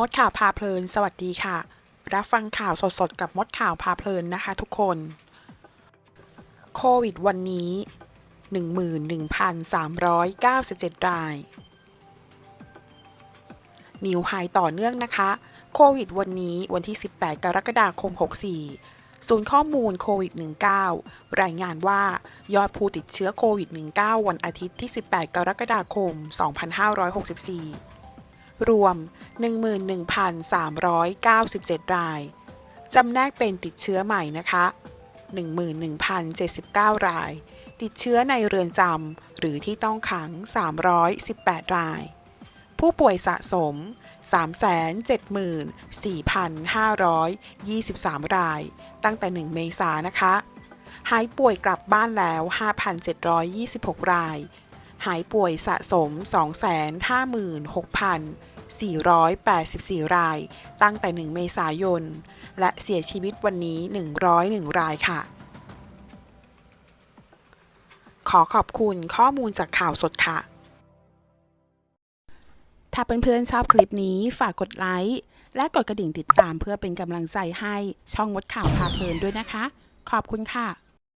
มดข่าวพาเพลิน สวัสดีค่ะ รับฟังข่าวสดๆ กับมดข่าวพาเพลินนะคะทุกคน โควิดวันนี้ 11,397 ราย นิวไฮต่อเนื่องนะคะ โควิดวันนี้วันที่ 18 กรกฎาคม 64 ศูนย์ข้อมูลโควิด 19 รายงานว่ายอดผู้ติดเชื้อโควิด 19 วันอาทิตย์ที่ 18 กรกฎาคม 2564 รวม 11,397 ราย จำแนกเป็นติดเชื้อใหม่นะคะ 11,079 ราย ติดเชื้อในเรือนจำหรือที่ต้องขัง 318 ราย ผู้ป่วยสะสม 374,523 ราย ตั้งแต่ 1 เมษายนนะคะ หายป่วยกลับบ้านแล้ว 5,726 ราย หายป่วยสะสม 256,484 ราย ตั้งแต่ 1 เมษายน และเสียชีวิตวันนี้ 101 รายค่ะ ขอขอบคุณข้อมูลจากข่าวสดค่ะ ถ้าเพื่อนๆชอบคลิปนี้ฝากกดไลค์ และกดกระดิ่งติดตามเพื่อเป็นกำลังใจให้ช่องมดข่าวพาเพลินด้วยนะคะ ขอบคุณค่ะ